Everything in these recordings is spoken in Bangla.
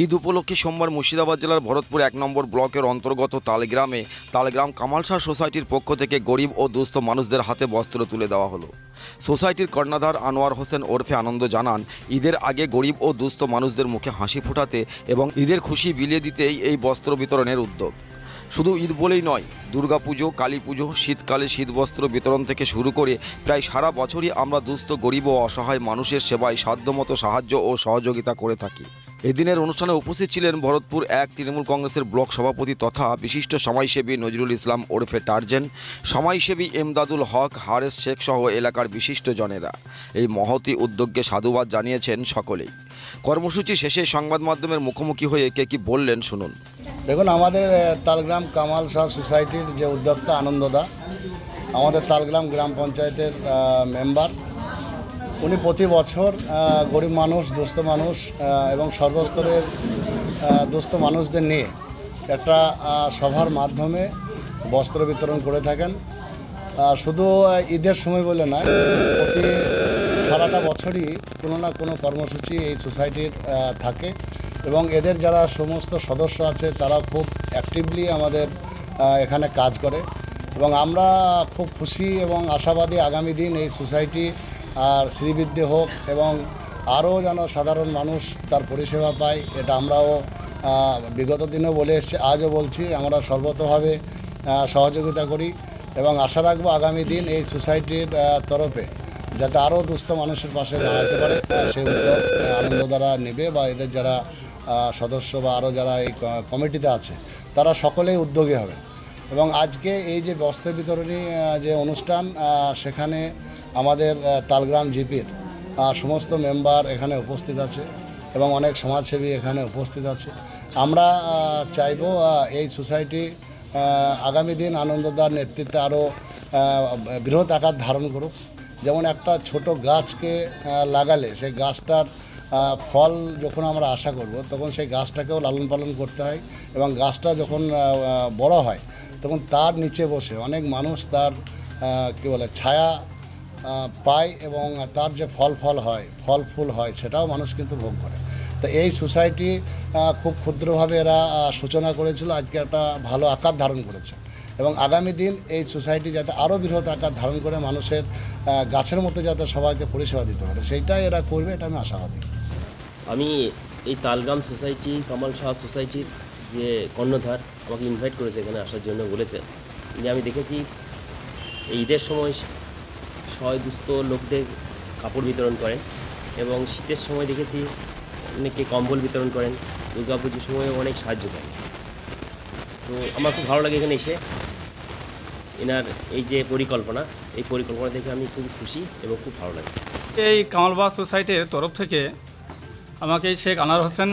ঈদ উপলক্ষে সোমবার মুর্শিদাবাদ জেলার ভরতপুর এক নম্বর ব্লকের অন্তর্গত তালগ্রামে তালগ্রাম কামালশাহ সোসাইটির পক্ষ থেকে গরিব ও দুস্থ মানুষদের হাতে বস্ত্র তুলে দেওয়া হলো। সোসাইটির কর্ণধার আনোয়ার হোসেন ওরফে আনন্দ জানান, ঈদের আগে গরিব ও দুস্থ মানুষদের মুখে হাসি ফোটাতে এবং ঈদের খুশি বিলিয়ে দিতেই এই বস্ত্র বিতরণের উদ্যোগ। শুধু ঈদ বলেই নয়, দুর্গাপুজো কালী পুজো শীতকালে শীতবস্ত্র বিতরণ থেকে শুরু করে প্রায় সারা বছরই আমরা দুস্থ, গরিব ও অসহায় মানুষের সেবায় সাধ্যমতো সাহায্য ও সহযোগিতা করে থাকি। এদিনের অনুষ্ঠানে উপস্থিত ছিলেন ভরতপুর এক তৃণমূল কংগ্রেসের ব্লক সভাপতি তথা বিশিষ্ট সমাজসেবী নজরুল ইসলাম ওরফে টার্জেন, সমাজসেবী এমদাদুল হক, হারেস শেখ সহ এলাকার বিশিষ্ট জনেরা। এই মহতি উদ্যোগকে সাধুবাদ জানিয়েছেন সকলেই। কর্মসূচি শেষে সংবাদ মাধ্যমের মুখোমুখি হয়ে কে কি বললেন শুনুন। দেখুন, আমাদের তালগ্রাম কামাল শাহ সোসাইটির যে উদ্যোক্তা আনন্দদা, আমাদের তালগ্রাম গ্রাম পঞ্চায়েতের মেম্বার উনি প্রতি বছর গরিব মানুষ, দুস্থ মানুষ এবং সর্বস্তরের দুস্থ মানুষদের নিয়ে একটা সভার মাধ্যমে বস্ত্র বিতরণ করে থাকেন। শুধু ঈদের সময় বলে নয়, প্রতি সারাটা বছরই কোনো না কোনো কর্মসূচি এই সোসাইটির থাকে এবং এদের যারা সমস্ত সদস্য আছে তারা খুব অ্যাক্টিভলি আমাদের এখানে কাজ করে। এবং আমরা খুব খুশি এবং আশাবাদী আগামী দিন এই সোসাইটি আর শ্রীবৃদ্ধি হোক এবং আরও যেন সাধারণ মানুষ তার পরিষেবা পায়, এটা আমরাও বিগত দিনেও বলে এসছি, আজও বলছি, আমরা সর্বতভাবে সহযোগিতা করি এবং আশা রাখব আগামী দিন এই সোসাইটির তরফে যাতে আরও দুস্থ মানুষের পাশে দাঁড়াতে পারে সেই উদ্যোগ আনন্দ দ্বারা নেবে বা এদের যারা সদস্য বা আরও যারা এই কমিটিতে আছে, তারা সকলেই উদ্যোগী হবে। এবং আজকে এই যে বস্ত্র বিতরণী যে অনুষ্ঠান সেখানে আমাদের তালগ্রাম জিপির সমস্ত মেম্বার এখানে উপস্থিত আছে এবং অনেক সমাজসেবী এখানে উপস্থিত আছে। আমরা চাইব এই সোসাইটি আগামী দিন আনন্দদার নেতৃত্বে আরও বৃহৎ আকার ধারণ করুক। যেমন একটা ছোট গাছকে লাগালে সেই গাছটার ফল যখন আমরা আশা করব, তখন সেই গাছটাকেও লালন পালন করতে হয় এবং গাছটা যখন বড় হয় তখন তার নিচে বসে অনেক মানুষ তার কী বলে, ছায়া পায় এবং তার যে ফল ফল হয়, ফল ফুল হয়, সেটাও মানুষ কিন্তু ভোগ করে। তো এই সোসাইটি খুব ক্ষুদ্রভাবে এরা সূচনা করেছিল, আজকে একটা ভালো আকার ধারণ করেছে। এবং আগামী দিন এই সোসাইটি যাতে আরও বৃহৎ আকার ধারণ করে মানুষের গাছের মতো যাতে সবাইকে পরিষেবা দিতে পারে, সেইটাই এরা করবে, এটা আমি আশাবাদী। আমি এই তালগ্রাম সোসাইটি, কামাল শাহ সোসাইটির যে কর্ণধার আমাকে ইনভাইট করেছে এখানে আসার জন্য বলেছে, যে আমি দেখেছি এই ঈদের সময় সয় দুস্থ লোকদের কাপড় বিতরণ করেন এবং শীতের সময় দেখেছি অনেকে কম্বল বিতরণ করেন দুর্গা পুজোর সময় অনেক সাহায্য করেন। তো আমার খুব ভালো লাগে এখানে এসে। এনার এই যে পরিকল্পনা, এই পরিকল্পনা দেখে আমি খুব খুশি এবং খুব ভালো লাগে। এই কামালবাগ সোসাইটির তরফ থেকে আমাকে শেখ আনার হোসেন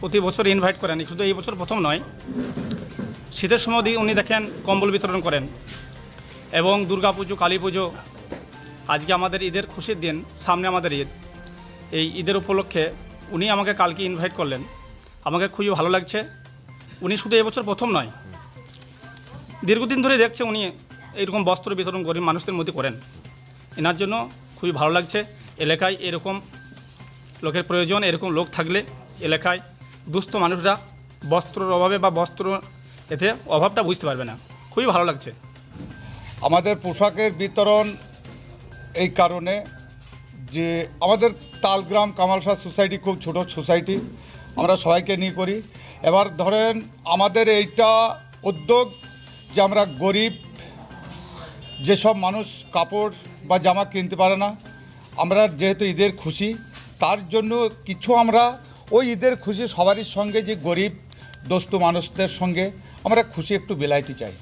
প্রতি বছর ইনভাইট করেন। শুধু এই বছর প্রথম নয়। শীতের সময় দিয়ে উনি দেখেন কম্বল বিতরণ করেন। এবং দুর্গা পুজো কালী পুজো আজকে আমাদের ঈদের খুশির দিন, সামনে আমাদের ঈদ। এই ঈদের উপলক্ষে উনি আমাকে কালকে ইনভাইট করলেন। আমাকে খুবই ভালো লাগছে। উনি শুধু এবছর প্রথম নয়। দীর্ঘদিন ধরে দেখছে উনি এইরকম বস্ত্র বিতরণ গরিব মানুষদের মধ্যে করেন। এনার জন্য খুবই ভালো লাগছে। এলাকায় এরকম লোকের প্রয়োজন, এরকম লোক থাকলে এলাকায় দুস্থ মানুষরা বস্ত্রর অভাবে বা বস্ত্র এতে অভাবটা বুঝতে পারবে না। খুবই ভালো লাগছে। আমাদের পোশাকের বিতরণ এই কারণে যে আমাদের তালগ্রাম কামালশাহ সোসাইটি খুব ছোট সোসাইটি, আমরা সবাইকে নিয়ে করি। এবার ধরেন আমাদের এইটা উদ্যোগ যে আমরা গরিব, যেসব মানুষ কাপড় বা জামা কিনতে পারে না, আমরা যেহেতু ঈদের খুশি, তার জন্য কিছু আমরা ওই ঈদের খুশি সবারই সঙ্গে যে গরিব দোস্ত মানুষদের সঙ্গে আমরা খুশি একটু বিলাইতে চাই।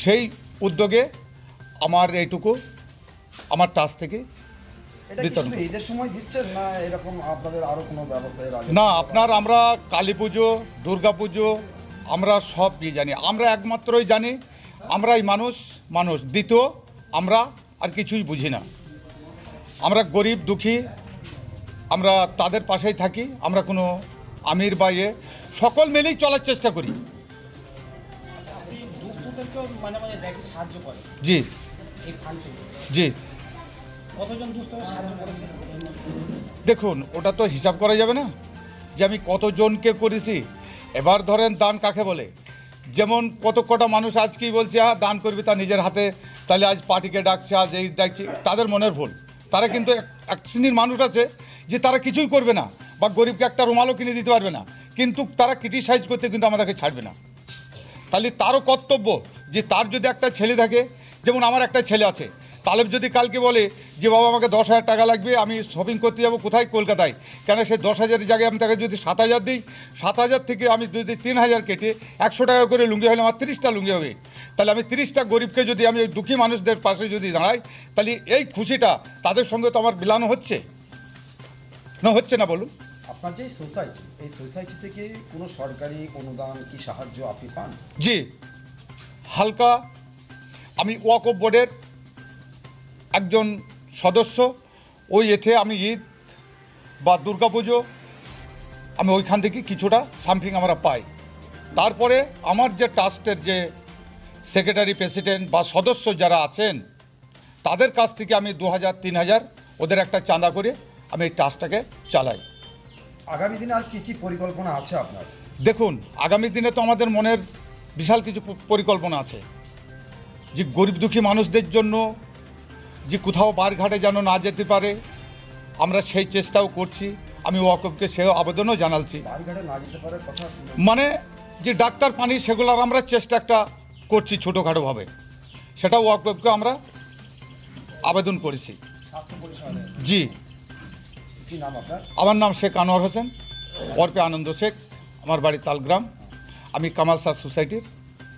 সেই উদ্যোগে আমার এইটুকু আমার টাচ থেকে না আপনার আমরা কালী পুজো দুর্গা পুজো আমরা সব ইয়ে জানি। আমরা একমাত্রই জানি আমরাই মানুষ মানুষ। দ্বিতীয় আমরা আর কিছুই বুঝি না। আমরা গরিব দুঃখী আমরা তাদের পাশেই থাকি, আমরা কোনো আমির বা ইয়ে সকল মিলেই চলার চেষ্টা করি। জি। জি। দেখুন, ওটা তো হিসাব করা যাবে না, যে আমি কতজনকে করেছি। এবার ধরেন দান কাকে বলে? যেমন কত কটা মানুষ আজ বলছে হ্যাঁ দান করবি তার নিজের হাতে, তাহলে আজ পার্টিকে ডাকছে, আজ এই ডাকছে। তাদের মনের ভুল। তারা কিন্তু এক শ্রেণির মানুষ আছে যে তারা কিছুই করবে না বা গরিবকে একটা রুমালও কিনে দিতে পারবে না, কিন্তু তারা ক্রিটিসাইজ করতে কিন্তু আমাদেরকে ছাড়বে না। তাহলে তারও কর্তব্য যে তার যদি একটা ছেলে থাকে, যেমন আমার একটা ছেলে আছে, তালেব যদি কালকে বলে যে, বাবা, আমাকে দশ হাজার টাকা লাগবে, আমি শপিং করতে যাব কোথায়? কলকাতায়। কেন সে দশ হাজারের জায়গায় আমি তাকে যদি সাত হাজার দিই, সাত হাজার থেকে আমি যদি তিন হাজার কেটে একশো টাকা করে লুঙ্গি হলে আমার তিরিশটা লুঙ্গি হবে। তাহলে আমি তিরিশটা গরিবকে যদি আমি ওই দুঃখী মানুষদের পাশে যদি দাঁড়াই, তাহলে এই খুশিটা তাদের সঙ্গে তো আমার বিলানো হচ্ছে? না হচ্ছে না বলুন। আপনার যে সোসাইটি এই সোসাইটি থেকে কোনো সরকারি অনুদান কি সাহায্য আপনি পান? জি। হালকা আমি ওয়াকফ বোর্ডের একজন সদস্য ওই এতে আমি ঈদ বা দুর্গাপুজো আমি ওইখান থেকে কিছুটা সামথিং আমরা পাই। তারপরে আমার যে ট্রাস্টের যে সেক্রেটারি প্রেসিডেন্ট বা সদস্য যারা আছেন তাদের কাছ থেকে আমি দু হাজার তিন হাজার ওদের একটা চাঁদা করে আমি এই ট্রাস্টটাকে চালাই। আগামী দিনে আর কি কি পরিকল্পনা আছে আপনার? দেখুন আগামী দিনে তো আমাদের মনের বিশাল কিছু পরিকল্পনা আছে। যে গরিব দুঃখী মানুষদের জন্য যে কোথাও বারঘাটে যেন না যেতে পারে আমরা সেই চেষ্টাও করছি। আমি ওয়াকফকে সেও আবেদনও জানালছি। বাড়িঘাটে না যেতে পারে কথা মানে যে ডাক্তার পানি সেগুলোর আমরা চেষ্টা একটা করছি ছোটোখাটোভাবে। সেটা ওয়াকফকে আমরা আবেদন করেছি। জি। আমার নাম শেখ আনোয়ার হোসেন। ওরপে আনন্দ শেখ, আমার বাড়ি তালগ্রাম। আমি কামাল শাহ সোসাইটির।